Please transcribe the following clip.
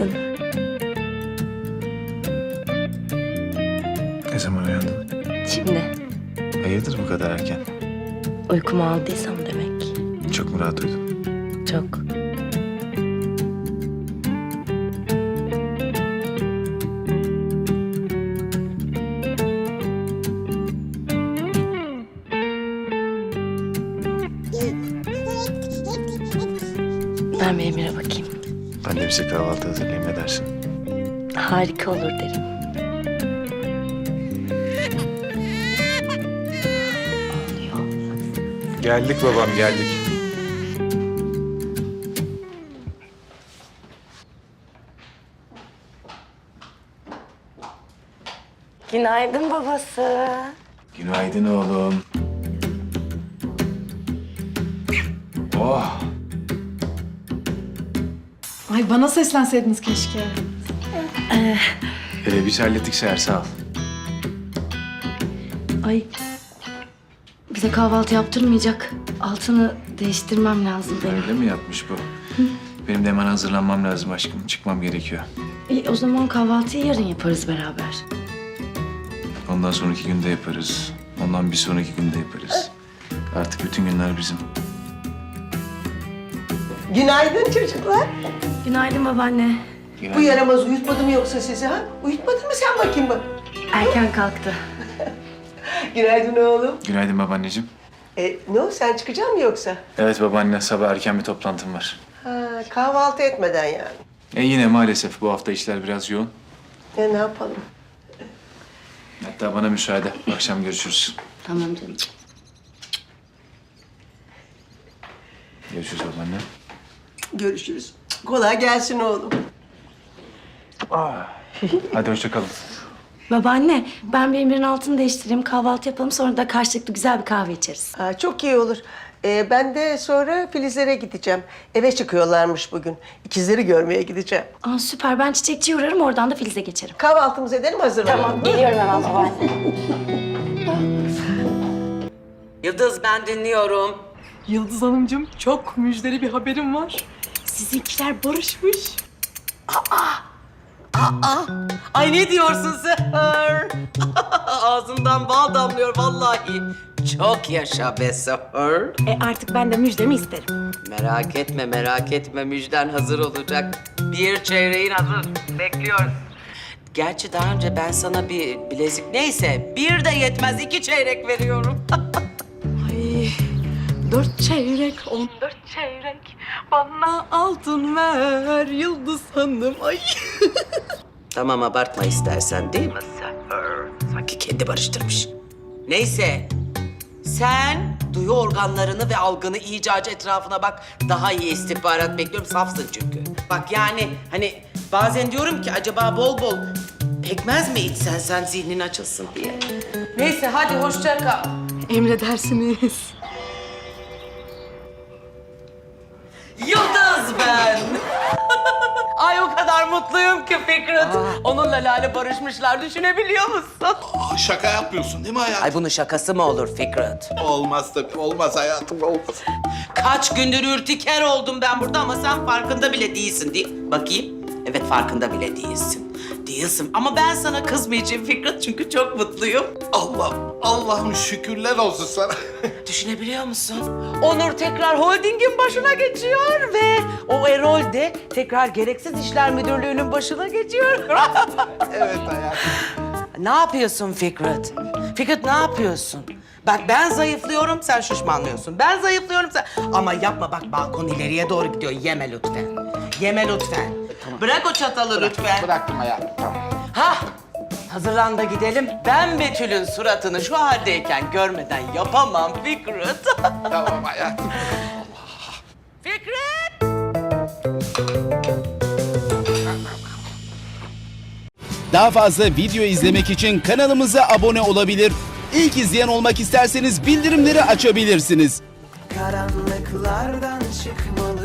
uyandın. Ne zaman uyandın? Şimdi. Hayırdır bu kadar erken? Uykumu aldıysam demek. Çok mu rahat uyudun? Çok. Ben bir Emir'e bakayım. Ben de bize kahvaltı hazırlayayım ne dersin? Harika olur derim. Ağlıyor. Geldik babam geldik. Günaydın babası. Günaydın oğlum. Oh. Ay bana seslenseydiniz keşke. Hele biz hallettik Seher sağ ol. Ay bize kahvaltı yaptırmayacak. Altını değiştirmem lazım benim. Öyle mi yapmış bu? Benim de hemen hazırlanmam lazım aşkım. Çıkmam gerekiyor. İyi o zaman kahvaltıyı yarın yaparız beraber. Ondan sonraki günde yaparız. Ondan bir sonraki günde yaparız. Artık bütün günler bizim. Günaydın çocuklar. Günaydın babaanne. Bu yaramaz uyutmadı mı yoksa sizi ha? Uyutmadın mı sen bakayım bak. Erken kalktı. Günaydın oğlum. Günaydın babaanneciğim. E, ne o sen çıkacak mı yoksa? Evet babaanne sabah erken bir toplantım var. Ha, kahvaltı etmeden yani. E yine maalesef bu hafta işler biraz yoğun. E, ne yapalım? Hatta bana müsaade. Akşam görüşürüz. Tamam canım. Görüşürüz babaanne. Görüşürüz. Kolay gelsin oğlum. Hadi hoşça kalın. Babaanne ben bir Emir'in altını değiştireyim kahvaltı yapalım sonra da karşılıklı güzel bir kahve içeriz. Ha, çok iyi olur. E, ben de sonra Filizlere gideceğim. Eve çıkıyorlarmış bugün. İkizleri görmeye gideceğim. Aa, süper ben çiçekçiye uğrarım oradan da Filiz'e geçerim. Kahvaltımızı edelim hazırlanalım. Geliyorum hemen babaanne. Yıldız ben dinliyorum. Yıldız Hanımcığım çok müjdeli bir haberim var. Sizinkiler barışmış. Ay ne diyorsun Seher? Ağzından bal damlıyor vallahi. Çok yaşa be Seher. E artık ben de müjdemi isterim. Merak etme merak etme müjden hazır olacak. Bir çeyreğin hazır. Bekliyoruz. Gerçi daha önce ben sana bir bilezik neyse bir de yetmez iki çeyrek veriyorum. Dört çeyrek, on dört çeyrek. Bana altın ver Yıldız Hanım. Ay. tamam abartma istersen değil mi Seher? Sanki kendi barıştırmış. Neyse sen duyu organlarını ve algını iyice etrafına bak. Daha iyi istihbarat bekliyorum. Safsın çünkü. Bak yani hani bazen diyorum ki acaba bol bol pekmez mi içsen sen zihnin açılsın diye. Neyse hadi hoşça kal. Emredersiniz. Mutluyum ki Fikret. Onunla Lale barışmışlar düşünebiliyor musun? Aa, şaka yapmıyorsun değil mi hayatım? Ay bunun şakası mı olur Fikret? Olmaz tabii, olmaz hayatım, olmaz. Kaç gündür ürtiker oldum ben burada ama sen farkında bile değilsin değil. Bakayım. Evet farkında bile değilsin. Değilsin ama ben sana kızmayacağım Fikret çünkü çok mutluyum. Allah, Allah'ım şükürler olsun sana. Düşünebiliyor musun? Onur tekrar holdingin başına geçiyor ve o Erol de tekrar gereksiz işler müdürlüğünün başına geçiyor. evet hayatım. ne yapıyorsun Fikret? Fikret ne yapıyorsun? Bak ben zayıflıyorum, sen şişmanlıyorsun. Ben zayıflıyorum, sen... Ama yapma bak balkon ileriye doğru gidiyor. Yeme lütfen. Yeme lütfen. Bırak o çatalı lütfen. Bıraktım hayatım, tamam. Ha, hazırlan da gidelim. Ben Betül'ün suratını şu haldeyken görmeden yapamam Fikret. Tamam hayatım. Fikret! Daha fazla video izlemek için kanalımıza abone olabilir. İlk izleyen olmak isterseniz bildirimleri açabilirsiniz. karanlıklarda